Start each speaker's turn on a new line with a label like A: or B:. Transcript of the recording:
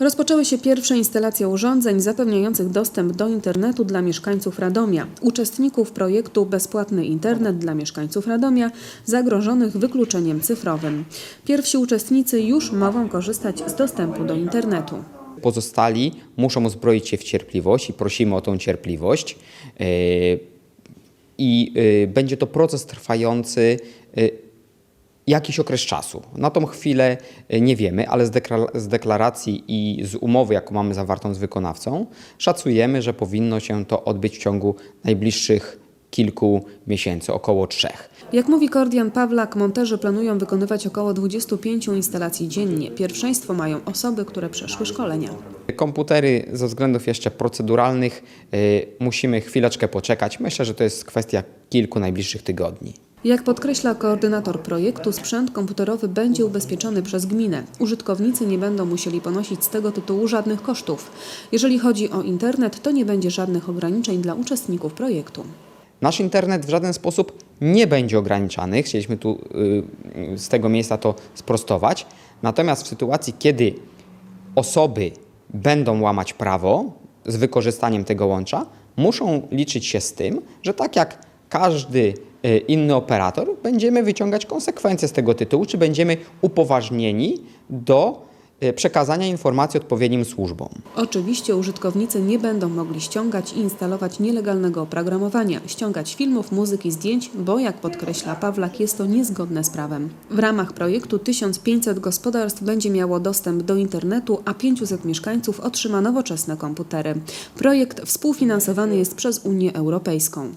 A: Rozpoczęły się pierwsze instalacje urządzeń zapewniających dostęp do internetu dla mieszkańców Radomia, uczestników projektu Bezpłatny Internet dla mieszkańców Radomia zagrożonych wykluczeniem cyfrowym. Pierwsi uczestnicy już mogą korzystać z dostępu do internetu.
B: Pozostali muszą uzbroić się w cierpliwość i prosimy o tą cierpliwość. Yy, I yy, będzie to proces trwający yy, jakiś okres czasu. Na tą chwilę yy, nie wiemy, ale z deklaracji i z umowy, jaką mamy zawartą z wykonawcą, szacujemy, że powinno się to odbyć w ciągu najbliższych kilku miesięcy, około trzech.
A: Jak mówi Kordian Pawlak, monterzy planują wykonywać około 25 instalacji dziennie. Pierwszeństwo mają osoby, które przeszły szkolenia.
B: Komputery ze względów jeszcze proceduralnych y, musimy chwileczkę poczekać. Myślę, że to jest kwestia kilku najbliższych tygodni.
A: Jak podkreśla koordynator projektu, sprzęt komputerowy będzie ubezpieczony przez gminę. Użytkownicy nie będą musieli ponosić z tego tytułu żadnych kosztów. Jeżeli chodzi o internet, to nie będzie żadnych ograniczeń dla uczestników projektu.
B: Nasz internet w żaden sposób nie będzie ograniczany. Chcieliśmy tu y, z tego miejsca to sprostować. Natomiast w sytuacji, kiedy osoby będą łamać prawo z wykorzystaniem tego łącza, muszą liczyć się z tym, że tak jak każdy y, inny operator, będziemy wyciągać konsekwencje z tego tytułu, czy będziemy upoważnieni do y, przekazania informacji odpowiednim służbom.
A: Oczywiście użytkownicy nie będą mogli ściągać i instalować nielegalnego oprogramowania, ściągać filmów, muzyki, zdjęć, bo jak podkreśla Pawlak, jest to niezgodne z prawem. W ramach projektu 1500 gospodarstw będzie miało dostęp do internetu, a 500 mieszkańców otrzyma nowoczesne komputery. Projekt współfinansowany jest przez Unię Europejską.